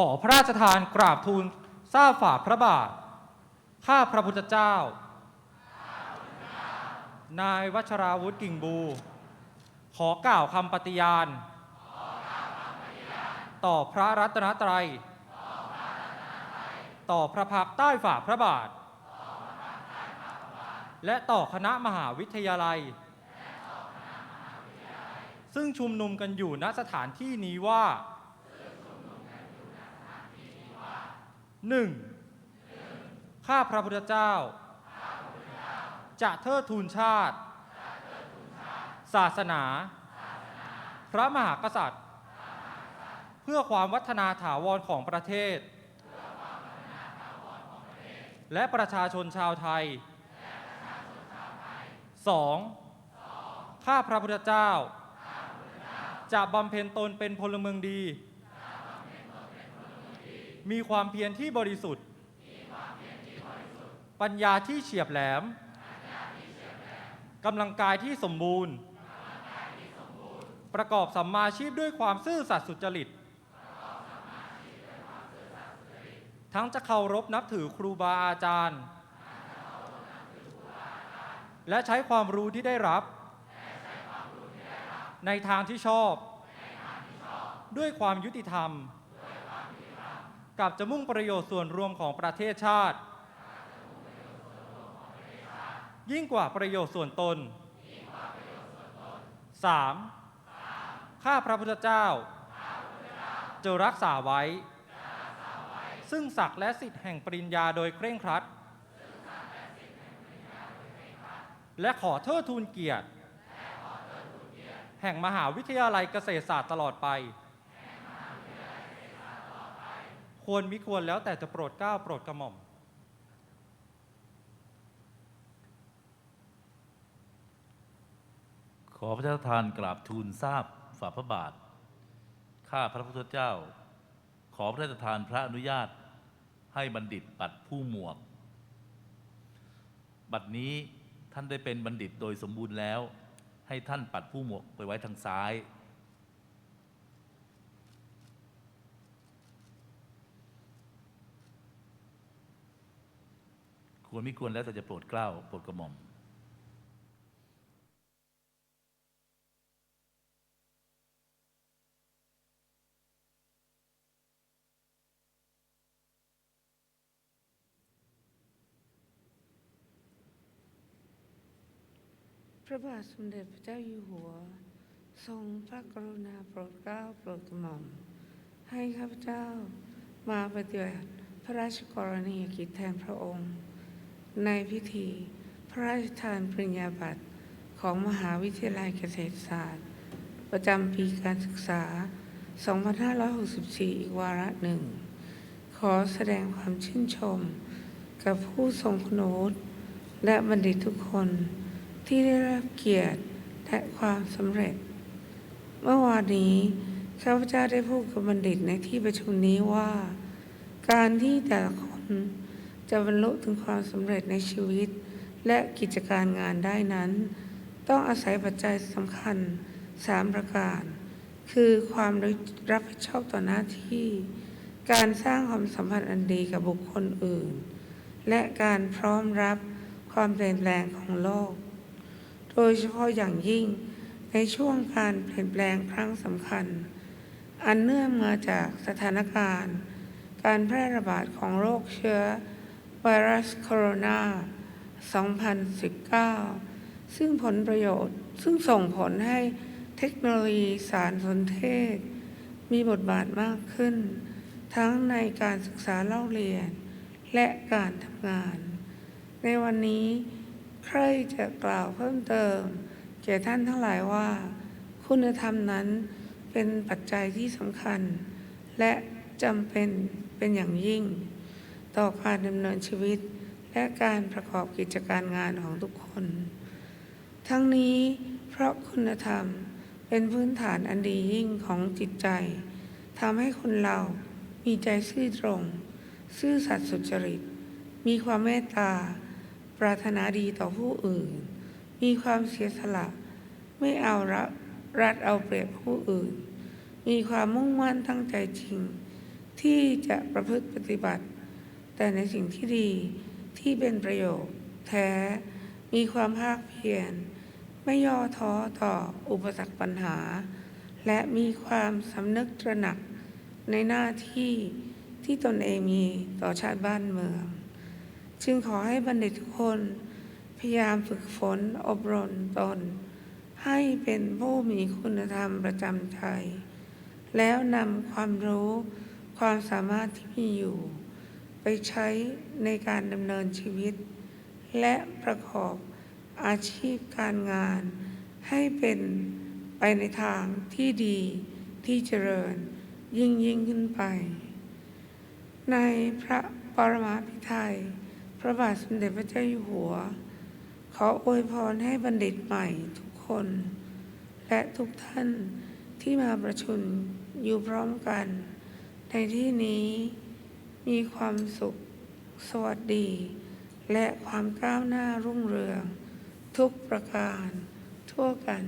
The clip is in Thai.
ขอพระราชทานกราบทูลทราบฝ่าพระบาท ข้าพระพุทธเจ้า นายวัชราวุฒิกิ่งบู ขอกล่าวคำปฏิญาณ ต่อพระรัตนตรัย ต่อพระพักใต้ฝ่าพระบาท และต่อคณะมหาวิทยาลัย ซึ่งชุมนุมกันอยู่ณสถานที่นี้ว่า หนึ่งข้าพระพุทธเจ้า จะเทิดทูนชาติ ศาสนา พระมหากษัตริย์ เพื่อความวัฒนาถาวรของประเทศ และประชาชนชาวไทย 2. ข้าพระพุทธเจ้า จะบำเพ็ญตนเป็นพลเมืองดี มีความเพียรที่บริสุทธิ์ ปัญญาที่เฉียบแหลม กำลังกายที่สมบูรณ์ ประกอบสัมมาชีพด้วยความซื่อสัตย์สุจริต ทั้งจะเคารพนับถือครูบาอาจารย์ และใช้ความรู้ที่ได้รับ ในทางที่ชอบ ด้วยความยุติธรรม กับจะมุ่งประโยชน์ส่วนรวมของประเทศชาติ ยิ่งกว่าประโยชน์ส่วนตน 3. ข้าพระพุทธเจ้า จะรักษาไว้ ซึ่งศักดิ์และสิทธิ์แห่งปริญญาโดยเคร่งครัด และขอเทิดทูนเกียรติ แห่งมหาวิทยาลัยเกษตรศาสตร์ตลอดไป ควรมิควรแล้วแต่จะโปรดเกล้าโปรดกระหม่อม ขอพระราทานกราบทูลทราบฝ่าพระบาท ข้าพระพุทธเจ้า ขอพระราชทานพระอนุญาต ให้บัณฑิตปัดผู้หมวก บัดนี้ท่านได้เป็นบัณฑิตโดยสมบูรณ์แล้ว ให้ท่านปัดผู้หมวกไปไว้ทางซ้าย ควรไม่ควรแล้วแต่จะโปรดเกล้าโปรดกระหม่อมพระบาทสมเด็จพระเจ้าอยู่หัว ทรงพระกรุณาโปรดเกล้าโปรดกระหม่อม ให้ข้าพเจ้ามาปฏิบัติพระราชกรณียกิจแทนพระองค์ ในพิธี พระราชทานปริญญาบัตรของมหาวิทยาลัยเกษตรศาสตร์ ประจำปีการศึกษา 2564 อีกวาระหนึ่ง ขอแสดงความชื่นชม กับผู้ทรงคุณวุฒิและบัณฑิตทุกคนที่ได้รับเกียรติและความสำเร็จ เมื่อวานนี้ ข้าพเจ้าได้พูดกับบัณฑิตในที่ประชุมนี้ว่า การที่แต่ละคน จะบรรลุถึงความสำเร็จในชีวิต และกิจการงานได้นั้น ต้องอาศัยปัจจัยสำคัญสามประการ คือความรับผิดชอบต่อหน้าที่ การสร้างความสัมพันธ์อันดีกับบุคคลอื่น และการพร้อมรับความเปลี่ยนแปลงของโลก โดยเฉพาะอย่างยิ่งในช่วงการเปลี่ยนแปลงครั้งสำคัญ อันเนื่องมาจากสถานการณ์ การแพร่ระบาดของโรคเชื้อ ไวรัสโคโรนา 2019 ซึ่งผลประโยชน์ซึ่งส่งผลให้เทคโนโลยีสารสนเทศ มีบทบาทมากขึ้น ทั้งในการศึกษาเล่าเรียน และการทำงาน ในวันนี้ใครจะกล่าวเพิ่มเติม แก่ท่านทั้งหลายว่า คุณธรรมนั้นเป็นปัจจัยที่สำคัญ และจำเป็นเป็นอย่างยิ่ง ต่อการดำเนินชีวิต และการประกอบกิจการงานของทุกคน ทั้งนี้เพราะคุณธรรมเป็นพื้นฐานอันดียิ่งของจิตใจทำให้คนเรามีใจซื่อตรง ซื่อสัตย์สุจริต มีความเมตตา ปรารถนาดีต่อผู้อื่น มีความเสียสละ ไม่เอารัดรัดเอาเปรียบผู้อื่น มีความมุ่งมั่นตั้งใจจริง ที่จะประพฤติปฏิบัติ แต่ในสิ่งที่ดีที่เป็นประโยชน์แท้ มีความภาคเพียร ไม่ย่อท้อต่ออุปสรรคปัญหา และมีความสำนึกตระหนักในหน้าที่ที่ตนเองมีต่อชาติบ้านเมือง จึงขอให้บัณฑิตทุกคน พยายามฝึกฝนอบรมตน ให้เป็นผู้มีคุณธรรมประจำใจ แล้วนำความรู้ความสามารถที่มีอยู่ ไปใช้ในการดำเนินชีวิต และประกอบอาชีพการงาน ให้เป็นไปในทางที่ดีที่เจริญยิ่งยิ่งขึ้นไป ในพระปรมาภิไธยพระบาทสมเด็จพระเจ้าอยู่หัว ขออวยพรให้บัณฑิตใหม่ทุกคน และทุกท่านที่มาประชุมอยู่พร้อมกัน ในที่นี้ มีความสุข สวัสดี และความก้าวหน้ารุ่งเรือง ทุกประการ ทั่วกัน